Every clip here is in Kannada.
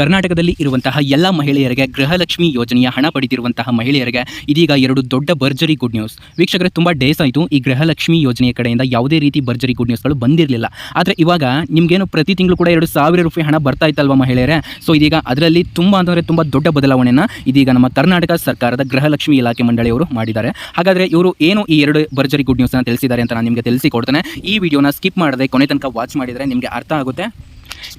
ಕರ್ನಾಟಕದಲ್ಲಿ ಇರುವಂತಹ ಎಲ್ಲ ಮಹಿಳೆಯರಿಗೆ ಗೃಹಲಕ್ಷ್ಮಿ ಯೋಜನೆಯ ಹಣ ಪಡೆದಿರುವಂತಹ ಮಹಿಳೆಯರಿಗೆ ಇದೀಗ ಎರಡು ದೊಡ್ಡ ಭರ್ಜರಿ ಗುಡ್ ನ್ಯೂಸ್ ವೀಕ್ಷಕರೇ, ತುಂಬ ಡೇಸ್ ಆಯಿತು. ಈ ಗೃಹಲಕ್ಷ್ಮಿ ಯೋಜನೆಯ ಕಡೆಯಿಂದ ಯಾವುದೇ ರೀತಿ ಭರ್ಜರಿ ಗುಡ್ ನ್ಯೂಸ್ಗಳು ಬಂದಿರಲಿಲ್ಲ. ಆದರೆ ಇವಾಗ ನಿಮಗೇನು ಪ್ರತಿ ತಿಂಗಳು ಕೂಡ ಎರಡು ಸಾವಿರ ರೂಪಾಯಿ ಹಣ ಬರ್ತಾ ಇತ್ತಲ್ವ ಮಹಿಳೆಯರೇ? ಸೊ ಇದೀಗ ಅದರಲ್ಲಿ ತುಂಬ ಅಂದರೆ ತುಂಬ ದೊಡ್ಡ ಬದಲಾವಣೆಯನ್ನು ಇದೀಗ ನಮ್ಮ ಕರ್ನಾಟಕ ಸರ್ಕಾರದ ಗೃಹಲಕ್ಷ್ಮಿ ಇಲಾಖೆ ಮಂಡಳಿಯವರು ಮಾಡಿದ್ದಾರೆ. ಹಾಗಾದರೆ ಇವರು ಏನು ಈ ಎರಡು ಭರ್ಜರಿ ಗುಡ್ ನ್ಯೂಸ್ನ ತಿಳಿಸಿದ್ದಾರೆ ಅಂತ ನಾನು ನಿಮಗೆ ತಿಳಿಸಿಕೊಡ್ತೇನೆ ಈ ವಿಡಿಯೋನ ಸ್ಕಿಪ್ ಮಾಡದೆ ಕೊನೆ ತನಕ ವಾಚ್ ಮಾಡಿದರೆ ನಿಮಗೆ ಅರ್ಥ ಆಗುತ್ತೆ.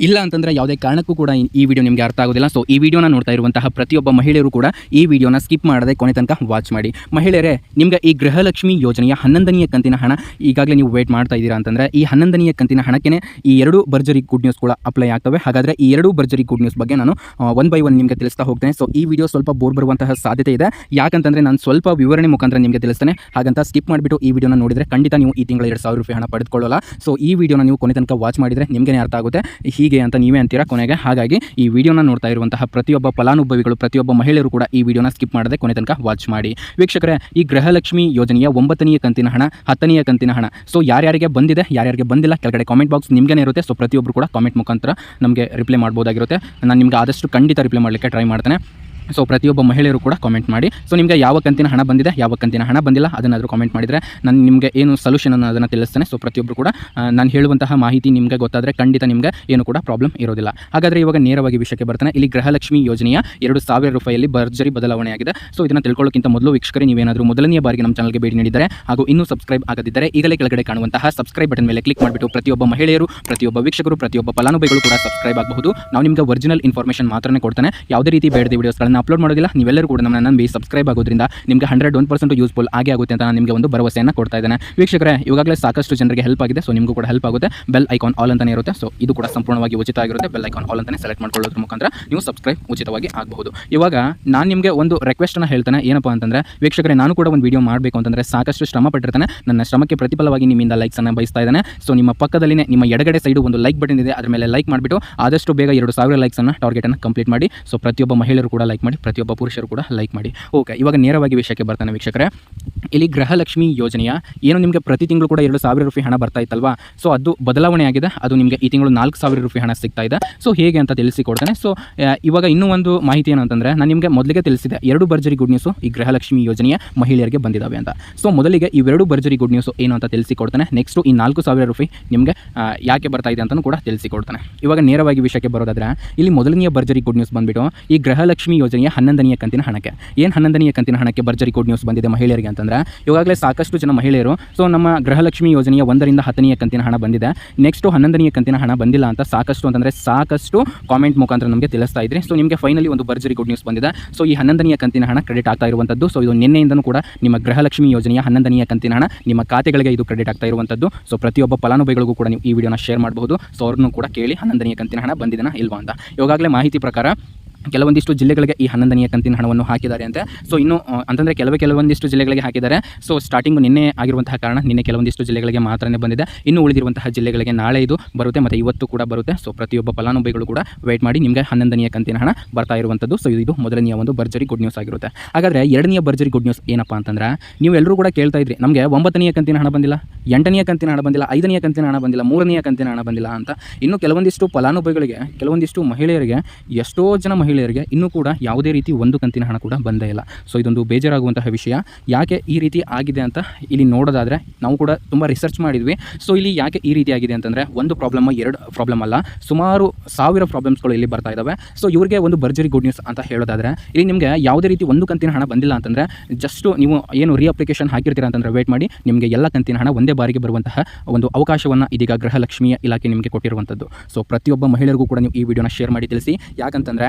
ಇಲ್ಲ ಅಂತಂದರೆ ಯಾವುದೇ ಕಾರಣಕ್ಕೂ ಕೂಡ ಈ- ವಿಡಿಯೋ ನಿಮಗೆ ಅರ್ಥ ಆಗೋದಿಲ್ಲ. ಸೊ ಈ ವಿಡಿಯೋನ ನೋಡ್ತಾ ಇರುವಂತಹ ಪ್ರತಿಯೊಬ್ಬ ಮಹಿಳೆಯರು ಕೂಡ ಈ ವಿಡಿಯೋನ ಸ್ಕಿಪ್ ಮಾಡದೆ ಕೊನೆ ತನಕ ವಾಚ್ ಮಾಡಿ. ಮಹಿಳೆಯರೇ, ನಿಮಗೆ ಈ ಗೃಹಲಕ್ಷ್ಮಿ ಯೋಜನೆಯ ಹನ್ನೊಂದನೆಯ ಕಂತಿನ ಹಣ ಈಗಾಗಲೇ ನೀವು ವೇಟ್ ಮಾಡ್ತಾ ಇದ್ದೀರಾ ಅಂತಂದರೆ, ಈ ಹನ್ನೊಂದನೆಯ ಕಂತಿನ ಹಣಕ್ಕೆ ಈ ಎರಡು ಬರ್ಜರಿ ಗುಡ್ ನ್ಯೂಸ್ ಕೂಡ ಅಪ್ಲೈ ಆಗ್ತವೆ. ಹಾಗಾದರೆ ಈ ಎರಡು ಭರ್ಜರಿ ಗುಡ್ ನ್ಯೂಸ್ ಬಗ್ಗೆ ನಾನು ಒನ್ ಬೈ ಒನ್ ನಿಮಗೆ ತಿಳಿಸ್ತಾ ಹೋಗ್ತೇನೆ. ಸೊ ಈ ವಿಡಿಯೋ ಸ್ವಲ್ಪ ಬೋರ್ ಬರುವಂತಹ ಸಾಧ್ಯತೆ ಇದೆ. ಯಾಕಂತಂದರೆ ನಾನು ಸ್ವಲ್ಪ ವಿವರಣೆ ಮುಖಾಂತರ ನಿಮಗೆ ತಿಳಿಸ್ತೇನೆ. ಹಾಗಂತ ಸ್ಕಿಪ್ ಮಾಡಿಬಿಟ್ಟು ಈ ವಿಡಿಯೋನ ನೋಡಿದರೆ ಖಂಡಿತ ನೀವು ಈ ತಿಂಗಳ ಎರಡು ಸಾವಿರ ರೂಪಾಯಿ ಹಣ ಪಡೆದುಕೊಳ್ಳಲ್ಲ. ಸೊ ಈ ವಿಡಿಯೋನ ನೀವು ಕೊನೆ ತನಕ ವಾಚ್ ಮಾಡಿದರೆ ನಿಮಗೇ ಅರ್ಥ ಆಗುತ್ತೆ. ಹೀಗೆ ಅಂತ ನೀವೇ ಅಂತೀರಾ? ಕೊನೆಗೆ ಹಾಗಾಗಿ ಈ ವಿಡಿಯೋನ ನೋಡ್ತಾ ಇರುವಂತಹ ಪ್ರತಿಯೊಬ್ಬ ಫಲಾನುಭವಿಗಳು, ಪ್ರತಿಯೊಬ್ಬ ಮಹಿಳೆಯರು ಕೂಡ ಈ ವಿಡಿಯೋನ ಸ್ಕಿಪ್ ಮಾಡದೆ ಕೊನೆ ತನಕ ವಾಚ್ ಮಾಡಿ. ವೀಕ್ಷಕರೇ, ಈ ಗೃಹಲಕ್ಷ್ಮಿ ಯೋಜನೆಯ ಒಂಬತ್ತನೆಯ ಕಂತಿನ ಹಣ, ಹತ್ತನೆಯ ಕಂತಿನ ಹಣ. ಸೊ ಯಾರ್ಯಾರಿಗೆ ಬಂದಿದೆ, ಯಾರ್ಯಾರಿಗೆ ಬಂದಿಲ್ಲ, ಕೆಳಗಡೆ ಕಾಮೆಂಟ್ ಬಾಕ್ಸ್ ನಿಮಗೇ ಇರುತ್ತೆ. ಸೊ ಪ್ರತಿಯೊಬ್ಬರು ಕೂಡ ಕಾಮೆಂಟ್ ಮುಖಾಂತರ ನಮಗೆ ರಿಪ್ಲೈ ಮಾಡ್ಬೋದಾಗಿರುತ್ತೆ. ನಾನು ನಿಮ್ಗೆ ಆದಷ್ಟು ಖಂಡಿತ ರಿಪ್ಲೈ ಮಾಡಲಿಕ್ಕೆ ಟ್ರೈ ಮಾಡ್ತೇನೆ. ಸೊ ಪ್ರತಿಯೊಬ್ಬ ಮಹಿಳೆಯರು ಕೂಡ ಕಾಮೆಂಟ್ ಮಾಡಿ. ಸೊ ನಿಮಗೆ ಯಾವ ಕಂತಿನ ಹಣ ಬಂದಿದೆ, ಯಾವ ಕಂತಿನ ಹಣ ಬಂದಿಲ್ಲ, ಅದನ್ನಾದರೂ ಕಾಮೆಂಟ್ ಮಾಡಿದರೆ ನಾನು ನಿಮಗೆ ಏನು ಸೊಲ್ಯೂಷನ್ ಅನ್ನು ಅದನ್ನು ತಿಳಿಸ್ತೇನೆ. ಸೊ ಪ್ರತಿಯೊಬ್ಬರು ಕೂಡ ನಾನು ಹೇಳುವಂತಹ ಮಾಹಿತಿ ನಿಮಗೆ ಗೊತ್ತಾದರೆ ಖಂಡಿತ ನಿಮಗೆ ಏನು ಕೂಡ ಪ್ರಾಬ್ಲಮ್ ಇರೋದಿಲ್ಲ. ಹಾಗಾದರೆ ಇವಾಗ ನೇರವಾಗಿ ವಿಷಯಕ್ಕೆ ಬರ್ತಾನೆ. ಇಲ್ಲಿ ಗೃಹಲಕ್ಷ್ಮಿ ಯೋಜನೆಯ ಎರಡು ಸಾವಿರ ರೂಪಾಯಿಯಲ್ಲಿ ಭರ್ಜರಿ ಬದಲಾವಣೆಯಾಗಿದೆ ಸೊ ಇದನ್ನು ತಿಳ್ಕೊಳ್ಳೋಕ್ಕಿಂತ ಮೊದಲು ವೀಕ್ಷಕರೇ, ನೀವೇನಾದರೂ ಮೊದಲನೆಯ ಬಾರಿಗೆ ನಮ್ಮ ಚಾನಲ್ಗೆ ಭೇಟಿ ನೀಡಿದರೆ ಹಾಗೂ ಇನ್ನೂ ಸಬ್ಸ್ಕ್ರೈಬ್ ಆಗದಿದ್ದರೆ ಈಗಲೇ ಕೆಳಗಡೆ ಕಾಣುವಂತಹ ಸಬ್ಸ್ಕ್ರೈಬ್ ಬಟನ್ ಮೇಲೆ ಕ್ಲಿಕ್ ಮಾಡಿಬಿಟ್ಟು ಪ್ರತಿಯೊಬ್ಬ ಮಹಿಳೆಯರು, ಪ್ರತಿಯೊಬ್ಬ ವೀಕ್ಷಕರು, ಪ್ರತಿಯೊಬ್ಬ ಫಲಾನುಭವಿಗಳು ಕೂಡ ಸಬ್ಸ್ಕ್ರೈಬ್ ಆಗಬಹುದು. ನಾವು ನಿಮಗೆ ಒರಿಜಿನಲ್ ಇನ್ಫಾರ್ಮೇಷನ್ ಮಾತ್ರನೇ ಕೊಡ್ತಾನೆ. ಯಾವುದೇ ರೀತಿ ಬೇಡದ ವಿಡಿಯೋಸ್ಗಳನ್ನು ಅಪ್ಲೋಡ್ ಮಾಡೋದಿಲ್ಲ, ನೀವೆಲ್ಲರೂ ಕೂಡ ನನ್ನ ನಂಬಿ ಸಬ್ಸ್ಕ್ರೈಬ್ ಆಗೋದ್ರಿಂದ ನಿಮಗೆ ಹಂಡ್ರೆಡ್ ಒನ್ ಪರ್ಸೆಂಟ್ ಯೂಸ್ಫುಲ್ ಆಗಿ ಆಗುತ್ತೆ ಅಂತ ನಾನು ನಿಮಗೆ ಒಂದು ಭರವಸೆಯನ್ನು ಕೊಡ್ತಾ ಇದ್ದೇನೆ. ವೀಕ್ಷಕರೇ, ಇವಾಗಲೇ ಸಾಕಷ್ಟು ಜನರಿಗೆ ಹೆಲ್ಪ್ ಆಗಿದೆ ಸೊ ನಿಮಗೂ ಕೂಡ ಹೆಲ್ಪ್ ಆಗುತ್ತೆ. ಬೆಲ್ ಐಕಾನ್ ಆಲ್ ಅಂತಲೇ ಇರುತ್ತೆ ಸೊ ಇದು ಕೂಡ ಸಂಪೂರ್ಣವಾಗಿ ಉಚಿತ ಆಗಿರುತ್ತೆ. ಬೆಲ್ ಐಕಾನ್ ಆಲ್ ಅಂತಲೇ ಸೆಲೆಕ್ಟ್ ಮಾಡ್ಕೊಳ್ಳೋದ್ರ ಮುಖಾಂತರ ನೀವು ಸಬ್ಸ್ಕ್ರೈಬ್ ಉಚಿತವಾಗಿ ಆಗಬಹುದು. ಇವಾಗ ನಾನು ನಿಮಗೆ ಒಂದು ರಿಕ್ವೆಸ್ಟನ್ನು ಹೇಳ್ತೇನೆ, ಏನಪ್ಪ ಅಂತಂದರೆ, ವೀಕ್ಷಕರೇ, ನಾನು ಕೂಡ ಒಂದು ವೀಡಿಯೋ ಮಾಡಬೇಕು ಅಂತಂದರೆ ಸಾಕಷ್ಟು ಶ್ರಮ ಪಟ್ಟಿರ್ತಾನೆ. ನನ್ನ ಶ್ರಮಕ್ಕೆ ಪ್ರತಿಫಲವಾಗಿ ನಿಮ್ಮಿಂದ ಲೈಕ್ಸನ್ನು ಬಯಸ್ತಾ ಇದ್ದಾನೆ. ಸೊ ನಿಮ್ಮ ಪಕ್ಕದಲ್ಲಿನೇ, ನಿಮ್ಮ ಎಡಗಡೆ ಸೈಡು ಒಂದು ಲೈಕ್ ಬಟನ್ ಇದೆ, ಅದರ ಮೇಲೆ ಲೈಕ್ ಮಾಡಿಬಿಟ್ಟು ಆದಷ್ಟು ಬೇಗ ಎರಡು ಸಾವಿರ ಲೈಕ್ಸನ್ನು ಟಾರ್ಗೆಟನ್ನು ಕಂಪ್ಲೀಟ್ ಮಾಡಿ. ಸೊ ಪ್ರತಿಯೊಬ್ಬ ಮಹಿಳೆಯರು ಕೂಡ ಲೈಕ್ ಮಾಡಿ, ಪ್ರತಿಯೊಬ್ಬ ಪುರುಷರು ಕೂಡ ಲೈಕ್ ಮಾಡಿ. ಓಕೆ ಇವಾಗ ನೇರವಾಗಿ ವಿಷಯಕ್ಕೆ ಬರ್ತಾನೆ ವೀಕ್ಷಕರೇ. ಇಲ್ಲಿ ಗೃಹಲಕ್ಷ್ಮಿ ಯೋಜನೆಯ ಏನು ನಿಮಗೆ ಪ್ರತಿ ತಿಂಗಳು ಕೂಡ ಎರಡು ಸಾವಿರ ರೂಪಾಯಿ ಹಣ ಬರ್ತಾ ಇತ್ತಲ್ವಾ? ಸೊ ಅದು ಬದಲಾವಣೆ ಆಗಿದೆ. ಅದು ನಿಮಗೆ ಈ ತಿಂಗಳು ನಾಲ್ಕು ಸಾವಿರ ರೂಪಾಯಿ ಹಣ ಸಿಗ್ತಾ ಇದೆ. ಸೊ ಹೇಗೆ ಅಂತ ತಿಳಿಸಿಕೊಡ್ತಾನೆ. ಸೊ ಇವಾಗ ಇನ್ನೂ ಒಂದು ಮಾಹಿತಿ ಏನು ಅಂತಂದರೆ, ನಾನು ನಿಮಗೆ ಮೊದಲಿಗೆ ತಿಳಿಸಿದೆ. ಎರಡು ಭರ್ಜರಿ ಗುಡ್ ನ್ಯೂಸು ಈ ಗೃಹಲಕ್ಷ್ಮಿ ಯೋಜನೆಯ ಮಹಿಳೆಯರಿಗೆ ಬಂದಿದ್ದಾವೆ ಅಂತ. ಸೊ ಮೊದಲಿಗೆ ಇವೆರಡು ಭರ್ಜರಿ ಗುಡ್ ನ್ಯೂಸು ಏನು ಅಂತ ತಿಳಿಸಿಕೊಡ್ತಾನೆ. ನೆಕ್ಸ್ಟು ಈ ನಾಲ್ಕು ಸಾವಿರ ರೂಪಾಯಿ ನಿಮಗೆ ಯಾಕೆ ಬರ್ತಾ ಇದೆ ಅಂತಲೂ ಕೂಡ ತಿಳಿಸಿಕೊಡ್ತಾನೆ. ಇವಾಗ ನೇರವಾಗಿ ವಿಷಯಕ್ಕೆ ಬರೋದಾದ್ರೆ, ಇಲ್ಲಿ ಮೊದಲನೆಯ ಭರ್ಜರಿ ಗುಡ್ ನ್ಯೂಸ್ ಬಂದುಬಿಟ್ಟು ಈ ಗೃಹಲಕ್ಷ್ಮಿ ಯೋಜನೆಯ ಹನ್ನೊಂದನೆಯ ಕಂತಿನ ಹಣಕ್ಕೆ. ಏನು ಹನ್ನೊಂದನೆಯ ಕಂತಿನ ಹಣಕ್ಕೆ ಭರ್ಜರಿ ಕೋಡ್ ನ್ಯೂಸ್ ಬಂದಿದೆ ಮಹಿಳೆಯರಿಗೆ ಅಂತಂದ್ರೆ, ಇವಾಗಲೇ ಸಾಕಷ್ಟು ಜನ ಮಹಿಳೆಯರು ಸೊ ನಮ್ಮ ಗೃಹಲಕ್ಷ್ಮಿ ಯೋಜನೆಯ ಒಂದರಿಂದ ಹತ್ತನೆಯ ಕಂತಿನ ಹಣ ಬಂದಿದೆ. ನೆಕ್ಸ್ಟು ಹನ್ನೊಂದನೆಯ ಕಂತಿನ ಹಣ ಬಂದಿಲ್ಲ ಅಂತ ಸಾಕಷ್ಟು ಅಂತಂದರೆ ಸಾಕಷ್ಟು ಕಾಮೆಂಟ್ ಮುಖಾಂತರ ನಮಗೆ ತಿಳಿಸ್ತಾ ಇದ್ರಿ. ಸೊ ನಿಮಗೆ ಫೈನಲಿ ಒಂದು ಭರ್ಜರಿ ಗುಡ್ ನ್ಯೂಸ್ ಬಂದಿದೆ. ಸೊ ಈ ಹನ್ನೊಂದನೆಯ ಕಂತಿನ ಹಣ ಕ್ರೆಡಿಟ್ ಆಗ್ತಾ ಇರುವಂಥದ್ದು ಸೊ ಇದು ನಿನ್ನೆಯಿಂದನೂ ಕೂಡ ನಿಮ್ಮ ಗೃಹಲಕ್ಷ್ಮಿ ಯೋಜನೆಯ ಹನ್ನೊಂದನೆಯ ಕಂತಿನ ಹಣ ನಿಮ್ಮ ಖಾತೆಗಳಿಗೆ ಇದು ಕ್ರೆಡಿಟ್ ಆಗ್ತಾ ಇರುವಂಥದ್ದು ಸೊ ಪ್ರತಿಯೊಬ್ಬ ಫಲಾನುಭವಿಗಳಿಗೂ ಕೂಡ ನೀವು ಈ ವಿಡಿಯೋನ ಶೇರ್ ಮಾಡಬಹುದು. ಸೊ ಅವ್ರನ್ನೂ ಕೂಡ ಕೇಳಿ ಹನ್ನೊಂದನೆಯ ಕಂತಿನ ಹಣ ಬಂದಿದೆ ಇಲ್ವಾ ಅಂತ. ಇವಾಗಲೇ ಮಾಹಿತಿ ಪ್ರಕಾರ ಕೆಲವೊಂದಿಷ್ಟು ಜಿಲ್ಲೆಗಳಿಗೆ ಈ ಹನ್ನೊಂದನೆಯ ಕಂತಿನ ಹಣವನ್ನು ಹಾಕಿದ್ದಾರೆ ಅಂತೆ. ಸೊ ಇನ್ನು ಅಂತಂದರೆ ಕೆಲವೇ ಕೆಲವೊಂದಿಷ್ಟು ಜಿಲ್ಲೆಗಳಿಗೆ ಹಾಕಿದ್ದಾರೆ. ಸೊ ಸ್ಟಾರ್ಟಿಂಗ್ ನಿನ್ನೆ ಆಗಿರುವಂತಹ ಕಾರಣ ನಿನ್ನೆ ಕೆಲವೊಂದಿಷ್ಟು ಜಿಲ್ಲೆಗಳಿಗೆ ಮಾತ್ರನೇ ಬಂದಿದೆ. ಇನ್ನು ಉಳಿದಿರುವಂತಹ ಜಿಲ್ಲೆಗಳಿಗೆ ನಾಳೆ ಇದು ಬರುತ್ತೆ ಮತ್ತು ಇವತ್ತು ಕೂಡ ಬರುತ್ತೆ. ಸೊ ಪ್ರತಿಯೊಬ್ಬ ಫಲಾನುಭವಿಗಳು ಕೂಡ ವೆಯ್ಟ್ ಮಾಡಿ ನಿಮಗೆ ಹನ್ನೊಂದನೆಯ ಕಂತಿನ ಹಣ ಬರ್ತಾ ಇರುವಂಥದ್ದು ಸೊ ಇದು ಮೊದಲನೆಯ ಒಂದು ಭರ್ಜರಿ ಗುಡ್ ನ್ಯೂಸ್ ಆಗಿರುತ್ತೆ. ಹಾಗಾದರೆ ಎರಡನೆಯ ಭರ್ಜರಿ ಗುಡ್ ನ್ಯೂಸ್ ಏನಪ್ಪ ಅಂತಂದ್ರೆ ನೀವು ಎಲ್ಲರೂ ಕೂಡ ಕೇಳ್ತಾ ಇದ್ರಿ, ನಮಗೆ ಒಂಬತ್ತನೆಯ ಕಂತಿನ ಹಣ ಬಂದಿಲ್ಲ, ಎಂಟನೆಯ ಕಂತಿನ ಹಣ ಬಂದಿಲ್ಲ, ಐದನೆಯ ಕಂತಿನ ಹಣ ಬಂದಿಲ್ಲ, ಮೂರನೆಯ ಕಂತಿನ ಹಣ ಬಂದಿಲ್ಲ ಅಂತ ಇನ್ನು ಕೆಲವೊಂದಿಷ್ಟು ಫಲಾನುಭವಿಗಳಿಗೆ, ಕೆಲವೊಂದಿಷ್ಟು ಮಹಿಳೆಯರಿಗೆ ಎಷ್ಟೋ ಜನ ಮಹಿಳೆಯರಿಗೆ ಇನ್ನೂ ಕೂಡ ಯಾವುದೇ ರೀತಿ ಒಂದು ಕಂತಿನ ಹಣ ಕೂಡ ಬಂದೇ ಇಲ್ಲ. ಸೊ ಇದೊಂದು ಬೇಜಾರಾಗುವಂತಹ ವಿಷಯ. ಯಾಕೆ ಈ ರೀತಿ ಆಗಿದೆ ಅಂತ ಇಲ್ಲಿ ನೋಡೋದಾದರೆ ನಾವು ಕೂಡ ತುಂಬ ರಿಸರ್ಚ್ ಮಾಡಿದ್ವಿ. ಸೊ ಇಲ್ಲಿ ಯಾಕೆ ಈ ರೀತಿ ಆಗಿದೆ ಅಂತಂದರೆ ಒಂದು ಪ್ರಾಬ್ಲಮ್ ಎರಡು ಪ್ರಾಬ್ಲಮ್ ಅಲ್ಲ. ಸುಮಾರು ಸಾವಿರ ಪ್ರಾಬ್ಲಮ್ಸ್ಗಳು ಇಲ್ಲಿ ಬರ್ತಾ ಇದ್ದಾವೆ ಸೊ ಇವರಿಗೆ ಒಂದು ಭರ್ಜರಿ ಗುಡ್ ನ್ಯೂಸ್ ಅಂತ ಹೇಳೋದಾದರೆ ಇಲ್ಲಿ ನಿಮಗೆ ಯಾವುದೇ ರೀತಿ ಒಂದು ಕಂತಿನ ಹಣ ಬಂದಿಲ್ಲ ಅಂತಂದರೆ ಜಸ್ಟು ನೀವು ಏನು ರೀ ಅಪ್ಲಿಕೇಶನ್ ಹಾಕಿರ್ತೀರಾ ಅಂತಂದರೆ ವೇಟ್ ಮಾಡಿ. ನಿಮಗೆ ಎಲ್ಲ ಕಂತಿನ ಹಣ ಒಂದೇ ಬಾರಿಗೆ ಬರುವಂತಹ ಒಂದು ಅವಕಾಶವನ್ನು ಇದೀಗ ಗೃಹಲಕ್ಷ್ಮಿಯ ಇಲಾಖೆ ನಿಮಗೆ ಕೊಟ್ಟಿರುವಂಥದ್ದು ಸೊ ಪ್ರತಿಯೊಬ್ಬ ಮಹಿಳೆಯರಿಗೂ ಕೂಡ ನೀವು ಈ ವಿಡಿಯೋನ ಶೇರ್ ಮಾಡಿ ತಿಳಿಸಿ. ಯಾಕಂತಂದರೆ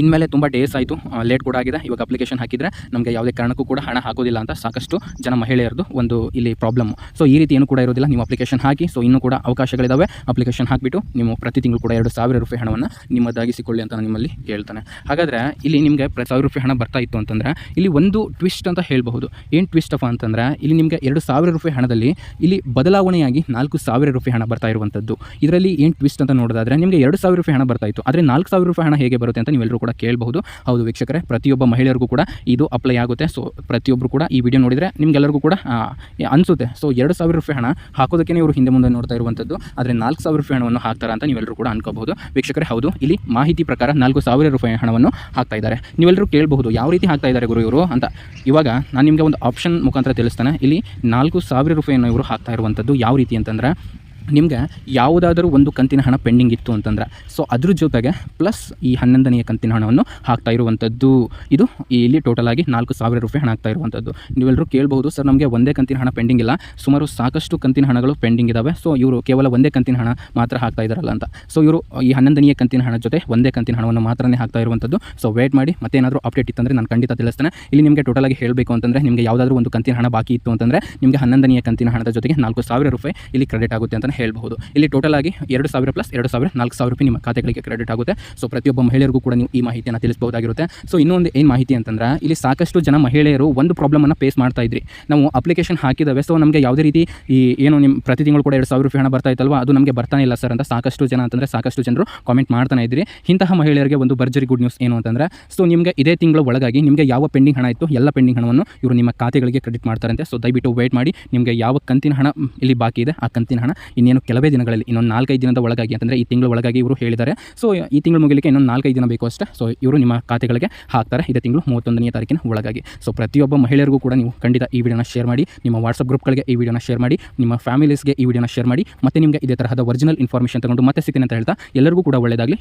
ಇನ್ಮೇಲೆ ತುಂಬ ಡೇಸ್ ಆಯಿತು ಲೇಟ್ ಕೂಡ ಆಗಿದೆ. ಇವಾಗ ಅಪ್ಲಿಕೇಶನ್ ಹಾಕಿದರೆ ನಮಗೆ ಯಾವುದೇ ಕಾರಣಕ್ಕೂ ಕೂಡ ಹಣ ಹಾಕೋದಿಲ್ಲ ಅಂತ ಸಾಕಷ್ಟು ಜನ ಮಹಿಳೆಯರದು ಒಂದು ಇಲ್ಲಿ ಪ್ರಾಬ್ಲಮ್ ಸೊ ಈ ರೀತಿ ಏನು ಕೂಡ ಇರೋದಿಲ್ಲ. ನೀವು ಅಪ್ಲಿಕೇಶನ್ ಹಾಕಿ ಸೊ ಇನ್ನೂ ಕೂಡ ಅವಕಾಶಗಳಿದ್ದಾವೆ ಅಪ್ಲಿಕೇಶನ್ ಹಾಕಿಬಿಟ್ಟು ನೀವು ಪ್ರತಿ ತಿಂಗಳು ಕೂಡ ಎರಡು ಸಾವಿರ ರೂಪಾಯಿ ಹಣವನ್ನು ನಿಮ್ಮದಾಗಿಸಿಕೊಳ್ಳಿ ಅಂತ ನಾನು ನಿಮ್ಮಲ್ಲಿ ಕೇಳ್ತಾನೆ. ಹಾಗಾದರೆ ಇಲ್ಲಿ ನಿಮಗೆ ಪ್ರ ಸಾವಿರ ರೂಪಾಯಿ ಹಣ ಬರ್ತಾ ಇತ್ತು ಅಂತಂದರೆ, ಇಲ್ಲಿ ಒಂದು ಟ್ವಿಸ್ಟ್ ಅಂತ ಹೇಳಬಹುದು. ಏನು ಟ್ವಿಸ್ಟ್ ಅಪ್ಪ ಅಂತಂದರೆ, ಇಲ್ಲಿ ನಿಮಗೆ ಎರಡು ಸಾವಿರ ರೂಪಾಯಿ ಹಣದಲ್ಲಿ ಇಲ್ಲಿ ಬದಲಾವಣೆಯಾಗಿ ನಾಲ್ಕು ಸಾವಿರ ರೂಪಾಯಿ ಹಣ ಬರ್ತಾ ಇರುವಂಥದ್ದು ಇದರಲ್ಲಿ ಏನು ಟ್ವಿಸ್ಟ್ ಅಂತ ನೋಡೋದಾದರೆ, ನಿಮಗೆ ಎರಡು ಸಾವಿರ ರೂಪಾಯಿ ಹಣ ಬರ್ತಾ ಇತ್ತು. ಆದರೆ ನಾಲ್ಕು ಸಾವಿರ ರೂಪಾಯಿ ಹಣ ಹೇಗೆ ಬರುತ್ತೆ ಅಂತ ನೀವೆಲ್ಲರೂ ಕೂಡ ಕೇಳಬಹುದು. ಹೌದು ವೀಕ್ಷಕರೇ, ಪ್ರತಿಯೊಬ್ಬ ಮಹಿಳೆಯರಿಗೂ ಕೂಡ ಇದು ಅಪ್ಲೈ ಆಗುತ್ತೆ. ಸೊ ಪ್ರತಿಯೊಬ್ಬರು ಕೂಡ ಈ ವಿಡಿಯೋ ನೋಡಿದರೆ ನಿಮಗೆಲ್ಲರಿಗೂ ಕೂಡ ಅನಿಸುತ್ತೆ. ಸೊ ಎರಡು ಸಾವಿರ ರೂಪಾಯಿ ಹಣ ಹಾಕೋದಕ್ಕೆ ಇವರು ಹಿಂದೆ ಮುಂದೆ ನೋಡ್ತಾ ಇರುವಂಥದ್ದು ಆದರೆ ನಾಲ್ಕು ಸಾವಿರ ರೂಪಾಯಿ ಹಣವನ್ನು ಹಾಕ್ತಾರೆ ಅಂತ ನೀವೆಲ್ಲರೂ ಕೂಡ ಅನ್ಕೋಬಹುದು. ವೀಕ್ಷಕರೇ, ಹೌದು, ಇಲ್ಲಿ ಮಾಹಿತಿ ಪ್ರಕಾರ ನಾಲ್ಕು ಸಾವಿರ ರೂಪಾಯಿ ಹಣವನ್ನು ಹಾಕ್ತಾ ಇದ್ದಾರೆ. ನೀವೆಲ್ಲರೂ ಕೇಳಬಹುದು, ಯಾವ ರೀತಿ ಹಾಕ್ತಾ ಇದ್ದಾರೆ ಗುರು ಇವರು ಅಂತ. ಇವಾಗ ನಾನು ನಿಮಗೆ ಒಂದು ಆಪ್ಷನ್ ಮುಖಾಂತರ ತಿಳಿಸ್ತಾನೆ. ಇಲ್ಲಿ ನಾಲ್ಕು ಸಾವಿರ ರೂಪಾಯಿಯನ್ನು ಇವರು ಹಾಕ್ತಾ ಇರುವಂಥದ್ದು ಯಾವ ರೀತಿ ಅಂತಂದ್ರೆ ನಿಮ್ಗೆ ಯಾವುದಾದರೂ ಒಂದು ಕಂತಿನ ಹಣ ಪೆಂಡಿಂಗ್ ಇತ್ತು ಅಂತಂದ್ರೆ, ಸೊ ಅದ್ರ ಜೊತೆಗೆ ಪ್ಲಸ್ ಈ ಹನ್ನೊಂದನೆಯ ಕಂತಿನ ಹಣವನ್ನು ಹಾಕ್ತಾ ಇರುವಂಥದ್ದು. ಇದು ಇಲ್ಲಿ ಟೋಟಲ್ ಆಗಿ ನಾಲ್ಕು ಸಾವಿರ ರೂಪಾಯಿ ಹಣ ಆಗ್ತಾ ಇರುವಂಥದ್ದು. ನೀವೆಲ್ಲರೂ ಕೇಳಬಹುದು, ಸರ್, ನಮಗೆ ಒಂದೇ ಕಂತಿನ ಹಣ ಪೆಂಡಿಂಗ್ ಇಲ್ಲ. ಸುಮಾರು ಸಾಕಷ್ಟು ಕಂತಿನ ಹಣಗಳು ಪೆಂಡಿಂಗ್ ಇದ್ದಾವೆ ಸೊ ಇವರು ಕೇವಲ ಒಂದೇ ಕಂತಿನ ಹಣ ಮಾತ್ರ ಹಾಕ್ತಾ ಇದ್ದಾರಲ್ಲ ಅಂತ. ಸೊ ಇವರು ಈ ಹನ್ನೊಂದನೆಯ ಕಂತಿನ ಹಣ ಜೊತೆ ಒಂದೇ ಕಂತಿನ ಹಣವನ್ನು ಮಾತ್ರನೇ ಹಾಕ್ತಾ ಇರುವಂಥದ್ದು. ಸೊ ವೇಟ್ ಮಾಡಿ, ಮತ್ತೆ ಏನಾದರೂ ಅಪ್ಡೇಟ್ ಇತ್ತಂದರೆ ನಾನು ಖಂಡಿತ ತಿಳಿಸ್ತೇನೆ. ಇಲ್ಲಿ ನಿಮಗೆ ಟೋಟಲ್ ಆಗಿ ಹೇಳಬೇಕು ಅಂತಂದರೆ, ನಿಮಗೆ ಯಾವುದಾದ್ರೂ ಒಂದು ಕಂತಿನ ಹಣ ಬಾಕಿ ಇತ್ತು ಅಂತಂದರೆ, ನಿಮಗೆ ಹನ್ನೊಂದನೆಯ ಕಂತಿನ ಹಣದ ಜೊತೆಗೆ ನಾಲ್ಕು ಸಾವಿರ ರೂಪಾಯಿ ಇಲ್ಲಿ ಕ್ರೆಡಿಟ್ ಆಗುತ್ತೆ ಅಂತಲೇ ಹೇಳ್ಬಹುದು. ಇಲ್ಲಿ ಟೋಟಲ್ ಆಗಿ ಎರಡು ಸಾವಿರ ಪ್ಲಸ್ ಎರಡು ಸಾವಿರ ನಾಲ್ಕು ಸಾವಿರ ರೂಪಾಯಿ ನಿಮ್ಮ ಖಾತೆಗಳಿಗೆ ಕ್ರೆಡಿಟ್ ಆಗುತ್ತೆ. ಸೊ ಪ್ರತಿಯೊಬ್ಬ ಮಹಿಳೆಯರಿಗೂ ಕೂಡ ನೀವು ಈ ಮಾಹಿತಿಯನ್ನು ತಿಳಿಸಬಹುದಾಗಿರುತ್ತೆ. ಸೊ ಇನ್ನೊಂದು ಏನು ಮಾಹಿತಿ ಅಂತಂದ್ರೆ, ಇಲ್ಲಿ ಸಾಕಷ್ಟು ಜನ ಮಹಿಳೆಯರು ಒಂದು ಪ್ರಾಬ್ಲಮನ್ನು ಫೇಸ್ ಮಾಡ್ತಾ ಇದ್ರಿ. ನಾವು ಅಪ್ಲಿಕೇಶನ್ ಹಾಕಿದ್ದಾವೆ. ಸೊ ನಮಗೆ ಯಾವುದೇ ರೀತಿ ಈ ಏನು ನಿಮ್ಮ ಪ್ರತಿ ತಿಂಗಳು ಕೂಡ ಎರಡು ಸಾವಿರ ರೂಪಾಯಿ ಹಣ ಬರ್ತಾ ಇತ್ತಲ್ವ, ಅದು ನಮಗೆ ಬರ್ತಾನೆ ಇಲ್ಲ ಸರ್ ಅಂತ ಸಾಕಷ್ಟು ಜನ ಅಂತಂದರೆ ಸಾಕಷ್ಟು ಜನರು ಕಾಮೆಂಟ್ ಮಾಡ್ತಾನೆ ಇದ್ರಿ. ಇಂತಹ ಮಹಿಳೆಯರಿಗೆ ಒಂದು ಭರ್ಜರಿ ಗುಡ್ ನ್ಯೂಸ್ ಏನು ಅಂತಂದರೆ ಸೊ ನಿಮಗೆ ಇದೇ ತಿಂಗಳ ಒಳಗಾಗಿ ನಿಮಗೆ ಯಾವ ಪೆಂಡಿಂಗ್ ಹಣ ಇತ್ತು ಎಲ್ಲ ಪೆಂಡಿಂಗ್ ಹಣವನ್ನು ಇವರು ನಿಮ್ಮ ಖಾತೆಗಳಿಗೆ ಕ್ರೆಡಿಟ್ ಮಾಡ್ತಾರಂತೆ. ಸೊ ದಯವಿಟ್ಟು ವೇಟ್ ಮಾಡಿ, ನಿಮಗೆ ಯಾವ ಕಂತಿನ ಹಣ ಇಲ್ಲಿ ಬಾಕಿ ಇದೆ, ಆ ಕಂತಿನ ಹಣ ಇನ್ನೇನು ಕೆಲವೇ ದಿನಗಳಲ್ಲಿ, ಇನ್ನೊಂದು ನಾಲ್ಕೈದು ದಿನದ ಒಳಗಾಗಿ ಅಂತಂದರೆ ಈ ತಿಂಗಳ ಒಳಗಾಗಿ ಇವರು ಹೇಳಿದ್ದಾರೆ. ಸೊ ಈ ತಿಂಗಳು ಮುಗಿಲಿಕ್ಕೆ ಇನ್ನೊಂದು ನಾಲ್ಕೈದು ದಿನ ಬೇಕು ಅಷ್ಟೇ. ಸೊ ಇವರು ನಿಮ್ಮ ಖಾತೆಗಳಿಗೆ ಹಾಕ್ತಾರೆ ಇದೇ ತಿಂಗಳು ಮೂವತ್ತೊಂದನೇ ತಾರೀಕಿನ ಒಳಗಾಗಿ. ಸೊ ಪ್ರತಿಯೊಬ್ಬ ಮಹಿಳೆಯರಿಗೂ ಕೂಡ ನೀವು ಖಂಡಿತ ಈ ವಿಡಿಯೋನ ಶೇರ್ ಮಾಡಿ, ನಿಮ್ಮ ವಾಟ್ಸಪ್ ಗ್ರೂಪ್ಗಳಿಗೆ ಈ ವಿಡಿಯೋನ ಶೇರ್ ಮಾಡಿ, ನಿಮ್ಮ ಫ್ಯಾಮಿಲೀಸ್ಗೆ ಈ ವಿಡಿಯೋನ ಶೇರ್ ಮಾಡಿ, ಮತ್ತೆ ನಿಮಗೆ ಇದೇ ತರಹದ ಒರಿಜಿನಲ್ ಇನ್ಫಾರ್ಮೇಷನ್ ತಗೊಂಡು ಮತ್ತೆ ಸಿಗ್ತೀನಿ ಅಂತ ಹೇಳ್ತಾ ಎಲ್ಲರಿಗೂ ಕೂಡ ಒಳ್ಳೆಯದಾಗಲಿ.